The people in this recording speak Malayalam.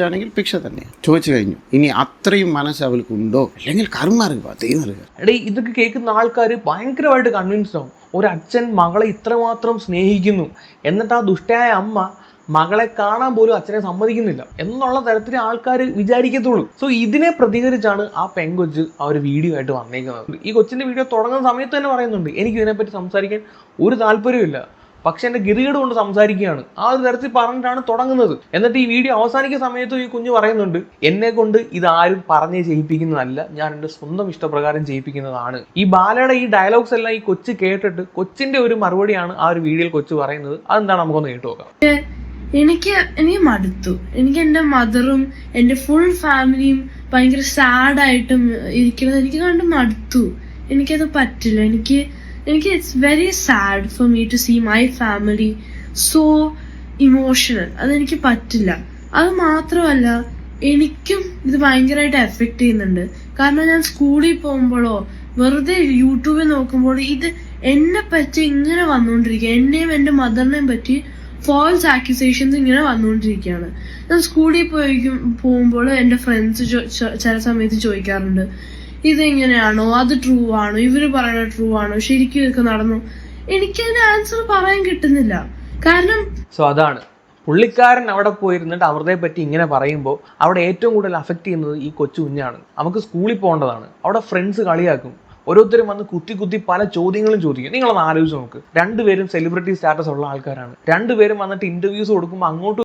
ആണെങ്കിൽ ഭിക്ഷ തന്നെ ചോദിച്ചു കഴിഞ്ഞു. ഇനി അത്രയും മനസ്സ് അവൾക്കുണ്ടോ? അല്ലെങ്കിൽ കർമ്മറിയുക ദൈവം അറിയുക എടേ ഇതൊക്കെ കേൾക്കുന്ന ആൾക്കാർ ഭയങ്കരമായിട്ട് കൺവിൻസ് ആവും. ഒരു അച്ഛൻ മകളെ ഇത്രമാത്രം സ്നേഹിക്കുന്നു. എന്നിട്ട് ആ ദുഷ്ടയായ അമ്മ മകളെ കാണാൻ പോലും അച്ഛനെ സമ്മതിക്കുന്നില്ല എന്നുള്ള തരത്തിൽ ആൾക്കാർ വിചാരിക്കത്തുള്ളൂ. സോ ഇതിനെ പ്രതികരിച്ചാണ് ആ പെൺകൊച്ച് ആ ഒരു വീഡിയോ ആയിട്ട് വന്നേക്കുന്നത്. ഈ കൊച്ചിന്റെ വീഡിയോ തുടങ്ങുന്ന സമയത്ത് തന്നെ പറയുന്നുണ്ട് എനിക്ക് ഇതിനെപ്പറ്റി സംസാരിക്കാൻ ഒരു താല്പര്യമില്ല പക്ഷെ എന്റെ ഗതികേട് കൊണ്ട് സംസാരിക്കുകയാണ്. ആ ഒരു തരത്തിൽ പറഞ്ഞിട്ടാണ് തുടങ്ങുന്നത്. എന്നിട്ട് ഈ വീഡിയോ അവസാനിക്കുന്ന സമയത്തും ഈ കുഞ്ഞു പറയുന്നുണ്ട് എന്നെ കൊണ്ട് ഇതാരും പറഞ്ഞ് ചെയ്യിപ്പിക്കുന്നതല്ല ഞാൻ എന്റെ സ്വന്തം ഇഷ്ടപ്രകാരം ചെയ്യിപ്പിക്കുന്നതാണ്. ഈ ബാലയുടെ ഈ ഡയലോഗ്സ് എല്ലാം ഈ കൊച്ച് കേട്ടിട്ട് കൊച്ചിന്റെ ഒരു മറുപടിയാണ് ആ ഒരു വീഡിയോയിൽ കൊച്ച് പറയുന്നത്. അതെന്താണ് നമുക്കൊന്ന് കേട്ടു നോക്കാം. എനിക്ക് എനിക്ക് മടുത്തു. എനിക്ക് എന്റെ മദറും എന്റെ ഫുൾ ഫാമിലിയും ഭയങ്കര സാഡായിട്ടും ഇരിക്കുന്നത് എനിക്ക് കണ്ട് മടുത്തു. എനിക്കത് പറ്റില്ല. എനിക്ക് എനിക്ക് it's very sad for me to see my family so emotional അതെനിക്ക് പറ്റില്ല. അത് മാത്രമല്ല എനിക്കും ഇത് ഭയങ്കരമായിട്ട് എഫക്ട് ചെയ്യുന്നുണ്ട്. കാരണം ഞാൻ സ്കൂളിൽ പോകുമ്പോഴോ വെറുതെ യൂട്യൂബിൽ നോക്കുമ്പോൾ ഇത് എന്നെ പറ്റി ഇങ്ങനെ വന്നുകൊണ്ടിരിക്കുക. എന്നെയും എന്റെ മദറിനെയും പറ്റി ഫോൾസ് ആക്യുസേഷൻസ് ഇങ്ങനെ വന്നുകൊണ്ടിരിക്കുകയാണ്. ഞാൻ സ്കൂളിൽ പോയി പോകുമ്പോൾ എന്റെ ഫ്രണ്ട്സ് ചില സമയത്ത് ചോദിക്കാറുണ്ട് ഇതെങ്ങനെയാണോ? അത് ട്രൂ ആണോ? ഇവർ പറയുന്നത് ട്രൂ ആണോ? ശരിക്കും ഇതൊക്കെ നടന്നു. എനിക്ക് അതിന് ആൻസർ പറയാൻ കിട്ടുന്നില്ല. കാരണം സോ അതാണ്. പുള്ളിക്കാരൻ അവിടെ പോയിരുന്നിട്ട് അമൃതയെ പറ്റി ഇങ്ങനെ പറയുമ്പോൾ അവിടെ ഏറ്റവും കൂടുതൽ അഫക്റ്റ് ചെയ്യുന്നത് ഈ കൊച്ചു കുഞ്ഞാണ്. നമുക്ക് സ്കൂളിൽ പോകേണ്ടതാണ്. അവിടെ ഫ്രണ്ട്സ് കളിയാക്കും. ഓരോരുത്തരും വന്ന് കുത്തി കുത്തി പല ചോദ്യങ്ങളും ചോദിക്കും. നിങ്ങളൊന്ന് ആലോചിച്ച് നോക്ക്. രണ്ടുപേരും സെലിബ്രിറ്റി സ്റ്റാറ്റസ് ഉള്ള ആൾക്കാരാണ്. രണ്ടുപേരും വന്നിട്ട് ഇന്റർവ്യൂസ് കൊടുക്കുമ്പോൾ അങ്ങോട്ടും